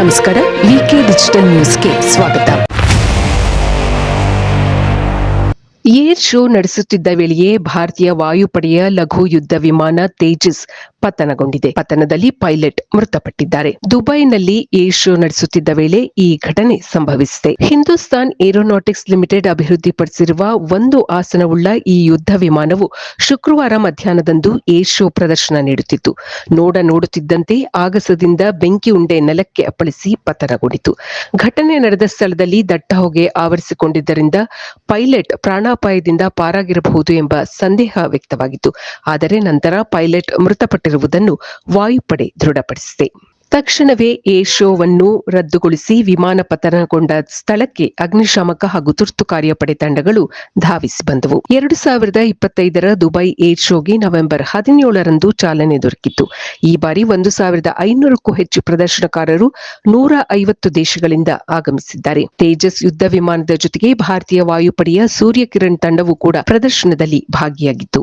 ನಮಸ್ಕಾರ ವಿಕೆ ಡಿಜಿಟಲ್ ನ್ಯೂಸ್ಗೆ ಸ್ವಾಗತ. ಏರ್ ಶೋ ನಡೆಸುತ್ತಿದ್ದ ವೇಳೆಯೇ ಭಾರತೀಯ ವಾಯುಪಡೆಯ ಲಘು ಯುದ್ಧ ವಿಮಾನ ತೇಜಸ್ ಪತನಗೊಂಡಿದೆ ಪತನದಲ್ಲಿ ಪೈಲಟ್ ಮೃತಪಟ್ಟಿದ್ದಾರೆ. ದುಬೈನಲ್ಲಿ ಏರ್ ಶೋ ನಡೆಸುತ್ತಿದ್ದ ವೇಳೆ ಈ ಘಟನೆ ಸಂಭವಿಸಿದೆ. ಹಿಂದೂಸ್ತಾನ್ ಏರೋನಾಟಿಕ್ಸ್ ಲಿಮಿಟೆಡ್ ಅಭಿವೃದ್ಧಿಪಡಿಸಿರುವ ಒಂದು ಆಸನವುಳ್ಳ ಈ ಯುದ್ಧ ವಿಮಾನವು ಶುಕ್ರವಾರ ಮಧ್ಯಾಹ್ನದಂದು ಏರ್ ಶೋ ಪ್ರದರ್ಶನ ನೀಡುತ್ತಿತ್ತು. ನೋಡ ನೋಡುತ್ತಿದ್ದಂತೆ ಆಗಸದಿಂದ ಬೆಂಕಿ ಉಂಡೆ ನೆಲಕ್ಕೆ ಅಪ್ಪಳಿಸಿ ಪತನಗೊಂಡಿತು. ಘಟನೆ ನಡೆದ ಸ್ಥಳದಲ್ಲಿ ದಟ್ಟ ಹೊಗೆ ಆವರಿಸಿಕೊಂಡಿದ್ದರಿಂದ ಪೈಲಟ್ ಪ್ರಾಣಾಪಾಯದಿಂದ ಪಾರಾಗಿರಬಹುದು ಎಂಬ ಸಂದೇಹ ವ್ಯಕ್ತವಾಗಿತ್ತು. ಆದರೆ ನಂತರ ಪೈಲಟ್ ಮೃತಪಟ್ಟಿರುವುದನ್ನು ವಾಯುಪಡೆ ದೃಢಪಡಿಸಿದೆ. ತಕ್ಷಣವೇ ಏರ್ ಶೋವನ್ನು ರದ್ದುಗೊಳಿಸಿ ವಿಮಾನ ಪತನಗೊಂಡ ಸ್ಥಳಕ್ಕೆ ಅಗ್ನಿಶಾಮಕ ಹಾಗೂ ತುರ್ತು ಕಾರ್ಯಪಡೆ ತಂಡಗಳು ಧಾವಿಸಿ ಬಂದವು. ಎರಡು ಸಾವಿರದ ಇಪ್ಪತ್ತೈದರ ದುಬೈ ಏರ್ ಶೋಗೆ ನವೆಂಬರ್ ಹದಿನೇಳರಂದು ಚಾಲನೆ ದೊರಕಿತ್ತು. ಈ ಬಾರಿ ಒಂದು ಸಾವಿರದ ಐನೂರಕ್ಕೂ ಹೆಚ್ಚು ಪ್ರದರ್ಶನಕಾರರು ನೂರ ಐವತ್ತು ದೇಶಗಳಿಂದ ಆಗಮಿಸಿದ್ದಾರೆ. ತೇಜಸ್ ಯುದ್ಧ ವಿಮಾನದ ಜೊತೆಗೆ ಭಾರತೀಯ ವಾಯುಪಡೆಯ ಸೂರ್ಯಕಿರಣ್ ತಂಡವು ಕೂಡ ಪ್ರದರ್ಶನದಲ್ಲಿ ಭಾಗಿಯಾಗಿತ್ತು.